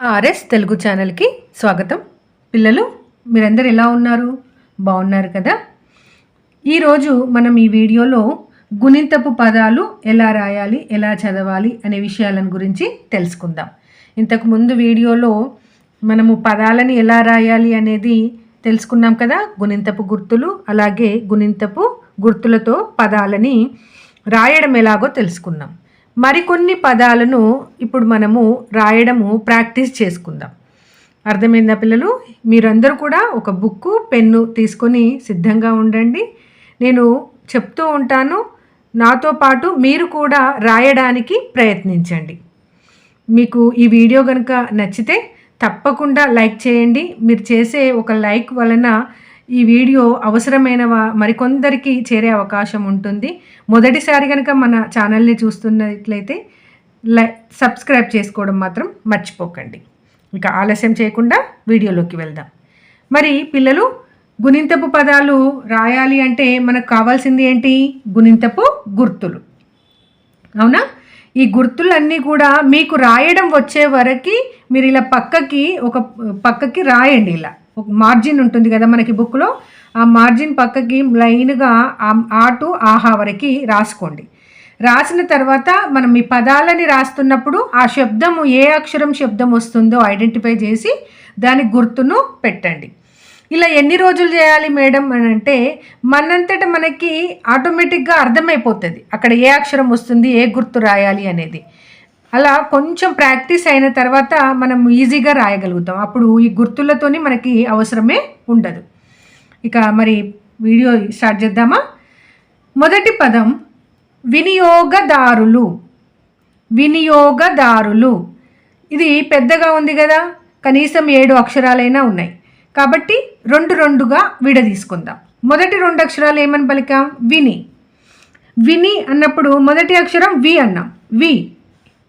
RS Telugu ఛానల్కి స్వాగతం. పిల్లలు మీరందరు ఎలా ఉన్నారు? బాగున్నారు కదా? ఈరోజు మనం ఈ వీడియోలో గుణింతపు పదాలు ఎలా రాయాలి ఎలా చదవాలి అనే విషయాలను గురించి తెలుసుకుందాం. ఇంతకుముందు వీడియోలో మనము పదాలని ఎలా రాయాలి అనేది తెలుసుకున్నాం కదా? గుణింతపు గుర్తులు అలాగే గుణింతపు గుర్తులతో పదాలని రాయడం ఎలాగో తెలుసుకున్నాం. మరికొన్ని పదాలను ఇప్పుడు మనము రాయడము ప్రాక్టీస్ చేసుకుందాం. అర్థమైందా పిల్లలు? మీరందరూ కూడా ఒక బుక్కు పెన్ను తీసుకొని సిద్ధంగా ఉండండి. నేను చెప్తూ ఉంటాను నాతో పాటు మీరు కూడా రాయడానికి ప్రయత్నించండి. మీకు ఈ వీడియో కనుక నచ్చితే తప్పకుండా లైక్ చేయండి. మీరు చేసే ఒక లైక్ వలన ఈ వీడియో అవసరమైన మరికొందరికి చేరే అవకాశం ఉంటుంది. మొదటిసారి కనుక మన ఛానల్ని చూస్తున్నట్లయితే లై సబ్స్క్రైబ్ చేసుకోవడం మాత్రం మర్చిపోకండి. ఇక ఆలస్యం చేయకుండా వీడియోలోకి వెళ్దాం. మరి పిల్లలు గుణింతపు పదాలు రాయాలి అంటే మనకు కావాల్సింది ఏంటి? గుణింతపు గుర్తులు. అవునా? ఈ గుర్తులన్నీ కూడా మీకు రాయడం వచ్చే వరకు మీరు ఇలా పక్కకి ఒక పక్కకి రాయండి ఇలా. మార్జిన్ ఉంటుంది కదా మనకి బుక్లో ఆ మార్జిన్ పక్కకి లైన్గా ఆ- ఆ టు ఆహా వరకు రాసుకోండి. రాసిన తర్వాత మనం ఈ పదాలని రాస్తున్నప్పుడు ఆ శబ్దము ఏ అక్షరం శబ్దం వస్తుందో ఐడెంటిఫై చేసి దాని గుర్తును పెట్టండి. ఇలా ఎన్ని రోజులు చేయాలి మేడం అని అంటే మనంతట మనకి ఆటోమేటిక్గా అర్థమైపోతుంది. అక్కడ ఏ అక్షరం వస్తుంది ఏ గుర్తు రాయాలి అనేది. అలా కొంచెం ప్రాక్టీస్ అయిన తర్వాత మనం ఈజీగా రాయగలుగుతాం. అప్పుడు ఈ గుర్తులతోని మనకి అవసరమే ఉండదు. ఇక మరి వీడియో స్టార్ట్ చేద్దామా? మొదటి పదం వినియోగదారులు. వినియోగదారులు. ఇది పెద్దగా ఉంది కదా? కనీసం ఏడు అక్షరాలైనా ఉన్నాయి. కాబట్టి రెండు రెండుగా విడదీసుకుందాం. మొదటి రెండు అక్షరాలు ఏమని పలికాం? విని. విని అన్నప్పుడు మొదటి అక్షరం వి అన్నాం. వి.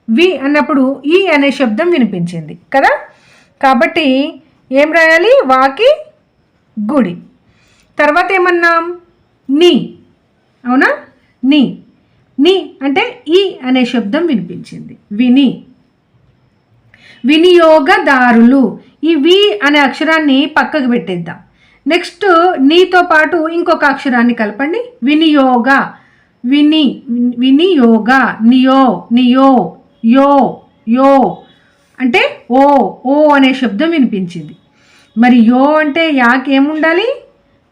వి అన్నప్పుడు ఈ అనే శబ్దం వినిపించింది కదా? కాబట్టి ఏం రాయాలి? వాకి గుడి. తర్వాత ఏమన్నాం? నీ. అవునా? నీ. నీ అంటే ఈ అనే శబ్దం వినిపించింది. విని. వినియోగదారులు. ఈ వి అనే అక్షరాన్ని పక్కకు పెట్టేద్దాం. నెక్స్ట్ నీతో పాటు ఇంకొక అక్షరాన్ని కలపండి. వినియోగ. విని వినియోగ. నియో నియో. యో యో. అంటే ఓ ఓ అనే శబ్దం వినిపించింది. మరి యో అంటే యాకేముండాలి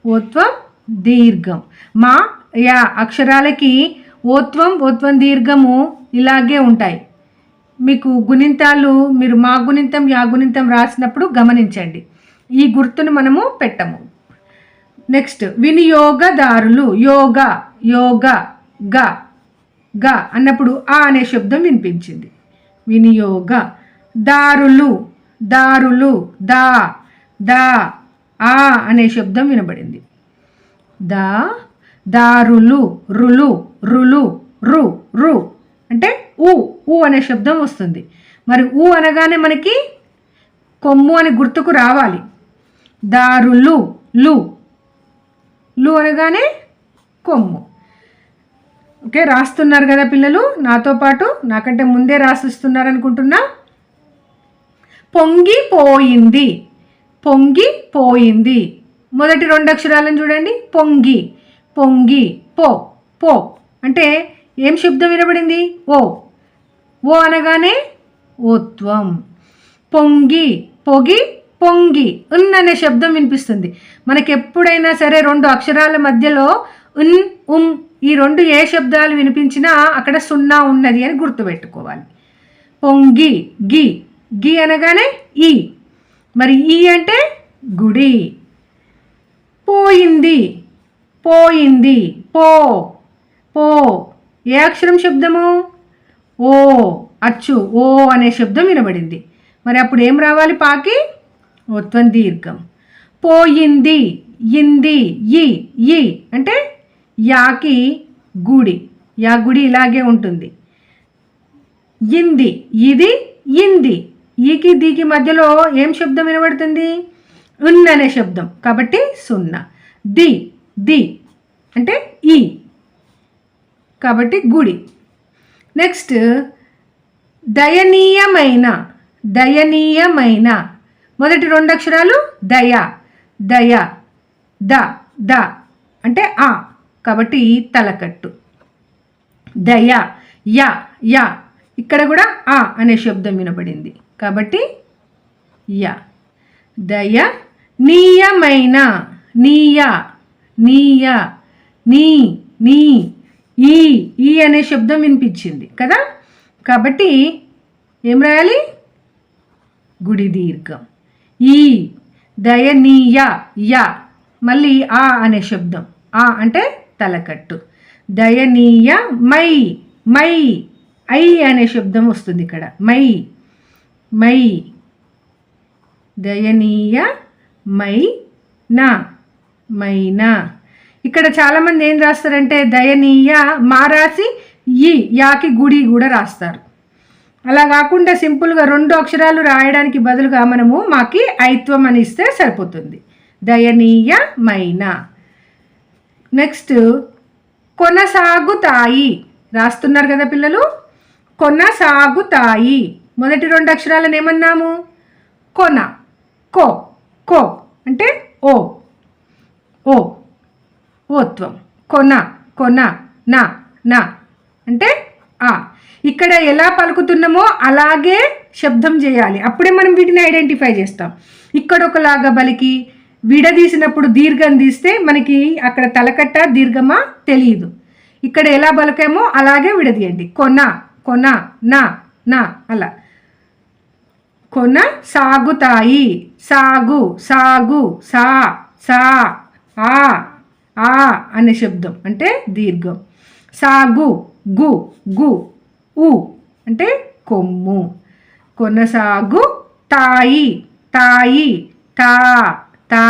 ఓత్వం దీర్ఘం. మా యా అక్షరాలకి ఓత్వం ఓత్వం దీర్ఘము ఇలాగే ఉంటాయి. మీకు గుణింతాలు మీరు మా గుణింతం యా గుణింతం రాసినప్పుడు గమనించండి. ఈ గుర్తును మనము పెట్టము. నెక్స్ట్ వినియోగదారులు యోగ యోగ గ. గ అన్నప్పుడు ఆ అనే శబ్దం వినిపించింది. వినియోగ దారులు దారులు దా దా ఆ అనే శబ్దం వినబడింది. దా దారులు రులు రులు రు రు అంటే ఊ ఊ అనే శబ్దం వస్తుంది. మరి ఊ అనగానే మనకి కొమ్ము అని గుర్తుకు రావాలి. దారులు లు లు అనగానే కొమ్ము. ఓకే రాస్తున్నారు కదా పిల్లలు. నాతో పాటు నాకంటే ముందే రాసిస్తున్నారు అనుకుంటున్నా. పొంగిపోయింది పొంగిపోయింది మొదటి రెండు అక్షరాలను చూడండి. పొంగి పొంగి పో పో. అంటే ఏం శబ్దం వినబడింది? ఓ. ఓ అనగానే ఓత్వం. పొంగి పొగి పొంగి ఉన్ అనే శబ్దం వినిపిస్తుంది. మనకి ఎప్పుడైనా సరే రెండు అక్షరాల మధ్యలో ఉన్ ఉమ్ ఈ రెండు ఏ శబ్దాలు వినిపించినా అక్కడ సున్నా ఉన్నది అని గుర్తుపెట్టుకోవాలి. పొంగి గి. గి అనగానే ఈ. మరి ఈ అంటే గుడి. పోయింది. పోయింది. పో. పో. ఏ అక్షరం శబ్దము? ఓ. అచ్చు. ఓ అనే శబ్దం వినబడింది. మరి అప్పుడు ఏం రావాలి పాకి? ఒత్వం దీర్ఘం. పోయింది. ఇంది ఈ. ఈ. అంటే యాకి గుడి. యా గుడి ఇలాగే ఉంటుంది. ఇంది. ఇది ఇంది. ఈకి దీకి మధ్యలో ఏం శబ్దం వినబడుతుంది? ఉన్ అనే శబ్దం. కాబట్టి సున్నా. ది. ది. అంటే ఈ. కాబట్టి గుడి. నెక్స్ట్ దయనీయమైన. దయనీయమైన. మొదటి రెండు అక్షరాలు దయ. దయ. ద. ద. అంటే ఆ. కాబట్టి తలకట్టు. దయ య య. ఇక్కడ కూడా ఆ అనే శబ్దం వినబడింది కాబట్టి య. దయ నీయమైన నీయ నీయ నీ నీ ఈ ఈ అనే శబ్దం వినిపించింది కదా? కాబట్టి ఏం రాయాలి? గుడి దీర్ఘం. ఈ దయనీయ య. మళ్ళీ ఆ అనే శబ్దం. ఆ అంటే తలకట్టు. దయనీయ మై మై ఐ అనే శబ్దం వస్తుంది ఇక్కడ. My my. దయనీయ మై నా మైనా ఇక్కడ చాలామంది ఏం రాస్తారంటే దయనీయ మా రాసి ఈ యాకి గుడి కూడా రాస్తారు. అలా కాకుండా సింపుల్గా రెండు అక్షరాలు రాయడానికి బదులుగా మనము మాకి ఐత్వం అని ఇస్తే సరిపోతుంది. దయనీయమైన నెక్స్ట్ కొనసాగుతాయి. రాస్తున్నారు కదా పిల్లలు? కొనసాగుతాయి. మొదటి రెండు అక్షరాలను ఏమన్నాము? కొన కో కో అంటే ఓ ఓ ఓత్వం. కొన కొన నా నా అంటే ఆ. ఇక్కడ ఎలా పలుకుతున్నామో అలాగే శబ్దం చేయాలి. అప్పుడే మనం వీటిని ఐడెంటిఫై చేస్తాం. ఇక్కడ ఒకలాగా బలికి విడదీసినప్పుడు దీర్ఘం తీస్తే మనకి అక్కడ తలకట్ట దీర్ఘమా తెలియదు. ఇక్కడ ఎలా బలకేమో అలాగే విడదీయండి. కొన కొన నా నా అలా. కొన సాగుతాయి. సాగు సాగు సా సా ఆ ఆ అనే శబ్దం. అంటే దీర్ఘం. సాగు గు గు ఉ అంటే కొమ్ము. కొనసాగు తాయి తాయి తా. తా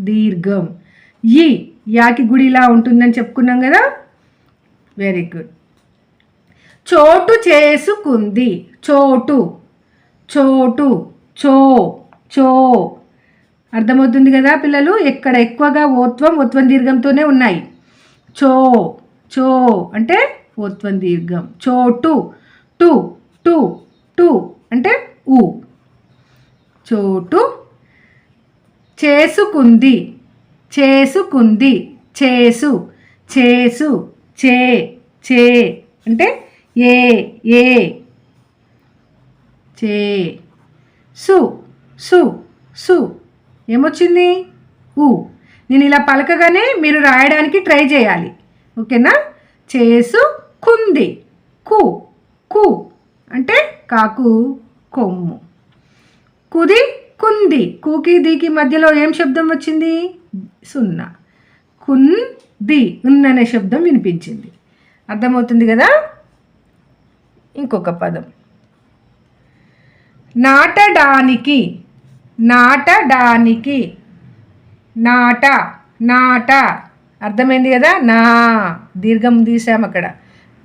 దీర్ఘం ఈ యాకి గుడిలా ఉంటుందని చెప్పుకున్నాం కదా? వెరీ గుడ్ చోటు చేసుకుంది. చోటు. చోటు. చో. చో. అర్థమవుతుంది కదా పిల్లలు? ఎక్కడ ఎక్కువగా ఓత్వం ఓత్వం దీర్ఘంతోనే ఉన్నాయి. చో. చో. అంటే ఓత్వం దీర్ఘం. చోటు. టు. టు. టు. అంటే ఊ. చోటు. చేసుకుంది. చేసుకుంది. చేసు. చేసు. చే. చే. అంటే ఏ. ఏ. చే. సు. సు. సు. ఏమొచ్చింది? ఊ. నేను ఇలా పలకగానే మీరు రాయడానికి ట్రై చేయాలి. ఓకేనా? చేసు కుంది కు. కు. అంటే కాకు కొమ్ము. కుది కుంది. కూకి దీకి మధ్యలో ఏం శబ్దం వచ్చింది? సున్నా. కున్ ది ఉన్ అనే శబ్దం వినిపించింది. అర్థమవుతుంది కదా? ఇంకొక పదం. నాటడానికి నాటడానికి. నాట నాట. అర్థమైంది కదా? నా. దీర్ఘం తీసాం అక్కడ.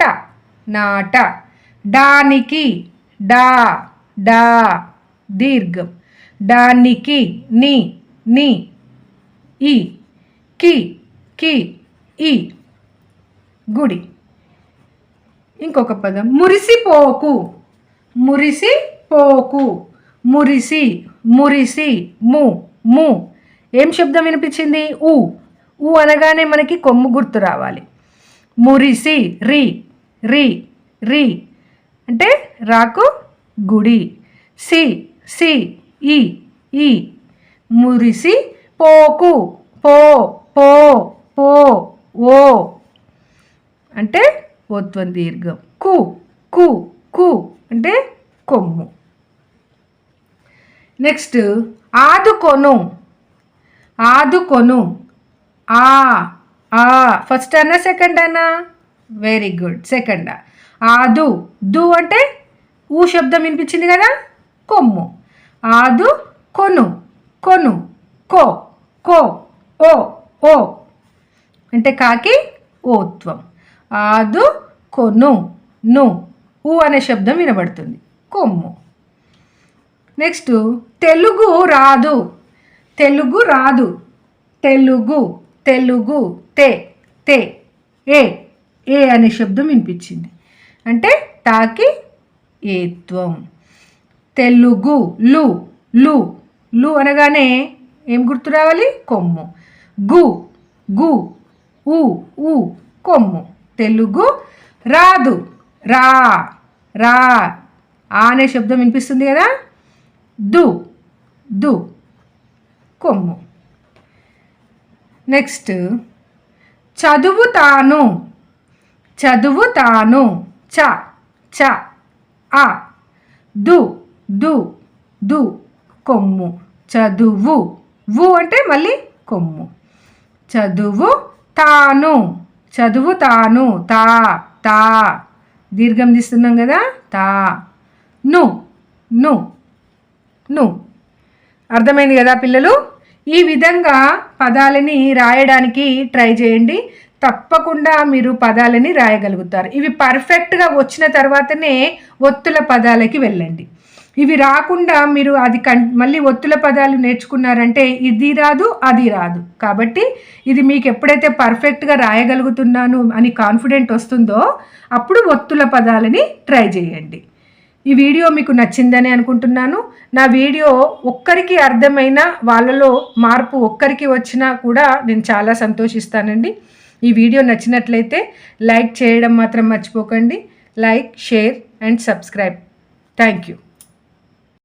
ట నాట. డానికి డా డా. దీర్ఘం. డానికి ని ని ఈ కి కి ఈ గుడి. ఇంకొక పదం. మురిసిపోకు. మురిసి పోకు మురిసి మురిసి ము ము. ఏం శబ్దం వినిపించింది? ఊ. ఊ అనగానే మనకి కొమ్ము గుర్తు రావాలి. మురిసి రి రి రి. అంటే రాకు గుడి. సి సి. ఈ ఈ. మురిసి పోకు. పో పో పో ఓ. అంటే ఓత్వం దీర్ఘం కు కు కు అంటే కొమ్ము. నెక్స్ట్ ఆదుకొను. ఆదుకొను. ఆ ఆ. ఫస్ట్ అన్నా సెకండ్ అన్నా? వెరీ గుడ్ సెకండ్ ఆదు దు అంటే ఊ శబ్దం వినిపించింది కదా? కొమ్ము. ఆదు కొను కొను కో కో ఓ ఓ. అంటే కాకి ఓత్వం. ఆదు కొను ను. ఊ అనే శబ్దం వినబడుతుంది. కొమ్ము. నెక్స్ట్ తెలుగు రాదు. తెలుగు రాదు. తెలుగు తెలుగు తే తే ఏ ఏ అనే శబ్దం వినిపించింది. అంటే తాకి ఏత్వం. తెలుగు లు లు. లు అనగానే ఏం గుర్తు రావాలి? కొమ్ము. గు గు ఉ ఉ కొమ్ము. తెలుగు రాదు. రా రా. ఆ అనే శబ్దం వినిపిస్తుంది కదా? దు దు కొమ్ము. నెక్స్ట్ చదువుతాను. చదువుతాను. చ చ ఆ. దు దు దు కొమ్ము చదువు వు అంటే మళ్ళీ కొమ్ము. చదువు తాను చదువు తాను తా తా. దీర్ఘం తీస్తున్నాం కదా తా. ను ను ను. అర్థమైంది కదా పిల్లలు? ఈ విధంగా పదాలని రాయడానికి ట్రై చేయండి. తప్పకుండా మీరు పదాలని రాయగలుగుతారు. ఇవి పర్ఫెక్ట్గా వచ్చిన తర్వాతనే ఒత్తుల పదాలకి వెళ్ళండి. ఇవి రాకుండా మీరు అది కం మళ్ళీ ఒత్తుల పదాలు నేర్చుకున్నారంటే ఇది రాదు అది రాదు. కాబట్టి ఇది మీకు ఎప్పుడైతే పర్ఫెక్ట్గా రాయగలుగుతున్నాను అని కాన్ఫిడెంట్ వస్తుందో అప్పుడు ఒత్తుల పదాలని ట్రై చేయండి. ఈ వీడియో మీకు నచ్చిందని అనుకుంటున్నాను. నా వీడియో ఒక్కరికి అర్థమైన వాళ్ళలో మార్పు ఒక్కరికి వచ్చినా కూడా నేను చాలా సంతోషిస్తానండి. ఈ వీడియో నచ్చినట్లయితే లైక్ చేయడం మాత్రం మర్చిపోకండి. Like share and subscribe. Thank you.